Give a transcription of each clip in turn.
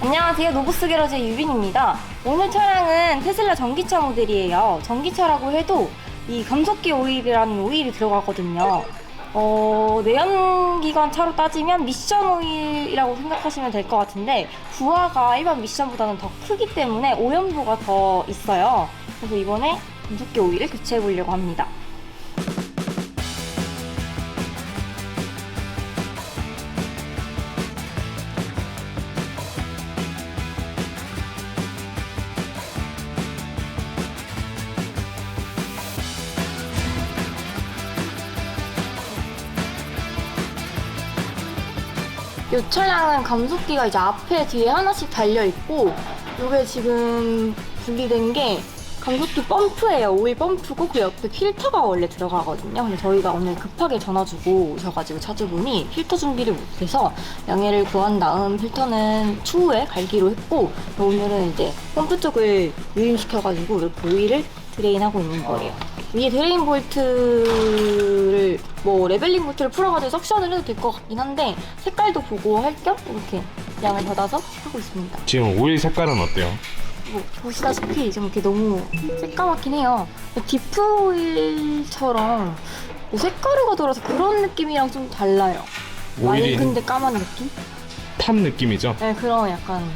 안녕하세요. 노브스 게러지의 유빈입니다. 오늘 차량은 테슬라 전기차 모델이에요. 전기차라고 해도 이 감속기 오일이라는 오일이 들어가거든요. 어, 내연기관 차로 따지면 미션 오일이라고 생각하시면 될 것 같은데 부하가 일반 미션보다는 더 크기 때문에 오염도가 더 있어요. 그래서 이번에 감속기 오일을 교체해 보려고 합니다. 이 차량은 감속기가 이제 앞에 뒤에 하나씩 달려 있고 이게 지금 분리된 게 감속기 펌프예요. 오일 펌프고 그 옆에 필터가 원래 들어가거든요. 근데 저희가 오늘 급하게 전화 주고 오셔가지고 차주분이 필터 준비를 못해서 양해를 구한 다음 필터는 추후에 갈기로 했고 오늘은 이제 펌프 쪽을 유인시켜가지고 이렇게 오일을 드레인하고 있는 거예요. 위에 드레인 볼트를 뭐 레벨링 볼트를 풀어가지고 석션을 해도 될 것 같긴 한데 색깔도 보고 할 겸 이렇게 양을 받아서 하고 있습니다. 지금 오일 색깔은 어때요? 뭐 보시다시피 좀 이렇게 너무 새까맣긴 해요. 디프 오일처럼 뭐 색가루가 들어서 그런 느낌이랑 좀 달라요. 오일이 맑은데 까만 느낌? 탑 느낌이죠? 네, 그런 약간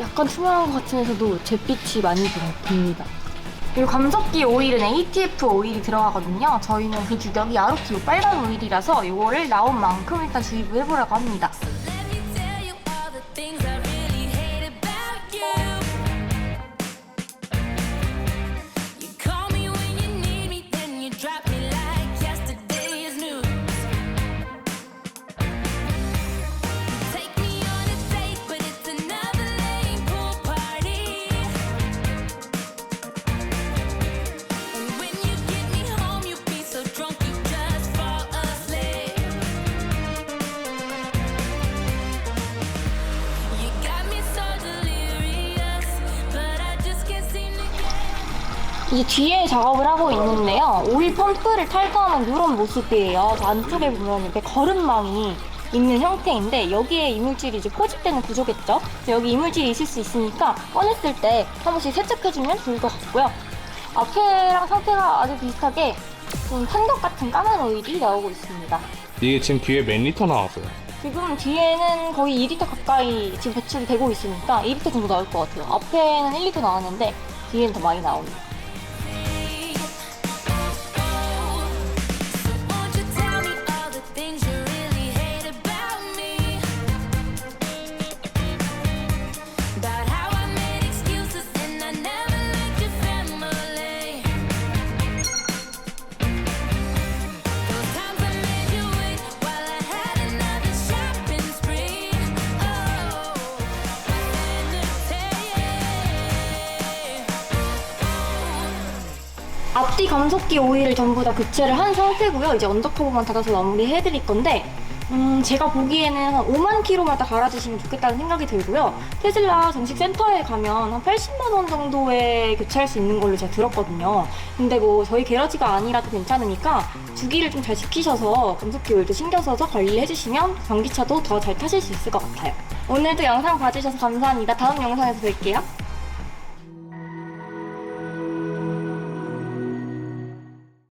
약간 투명한 것 같으면서도 잿빛이 많이 들- 듭니다. 그리고 감속기 오일은 ATF 오일이 들어가거든요. 저희는 그 규격이 아로키오 빨간 오일이라서 이거를 나온 만큼 일단 주입을 해보려고 합니다. 이제 뒤에 작업을 하고 있는데요. 오일 펌프를 탈거하는 이런 모습이에요. 저 안쪽에 보면 이렇게 거름망이 있는 형태인데 여기에 이물질이 이제 포집되는 구조겠죠? 여기 이물질이 있을 수 있으니까 꺼냈을 때 한 번씩 세척해주면 좋을 것 같고요. 앞에랑 상태가 아주 비슷하게 좀 탄력 같은 까만 오일이 나오고 있습니다. 이게 지금 뒤에 몇 리터 나왔어요? 지금 뒤에는 거의 2리터 가까이 지금 배출이 되고 있으니까 2리터 정도 나올 것 같아요. 앞에는 1리터 나왔는데 뒤에는 더 많이 나옵니다. 앞뒤 감속기 오일을 전부 다 교체를 한 상태고요. 이제 언더커버만 닫아서 마무리해드릴 건데 음, 제가 보기에는 한 5만 킬로마다 갈아주시면 좋겠다는 생각이 들고요. 테슬라 정식 센터에 가면 한 80만 원 정도에 교체할 수 있는 걸로 제가 들었거든요. 근데 뭐 저희 게러지가 아니라도 괜찮으니까 주기를 좀 잘 지키셔서 감속기 오일도 신경 써서 관리해 주시면 전기차도 더 잘 타실 수 있을 것 같아요. 오늘도 영상 봐주셔서 감사합니다. 다음 영상에서 뵐게요.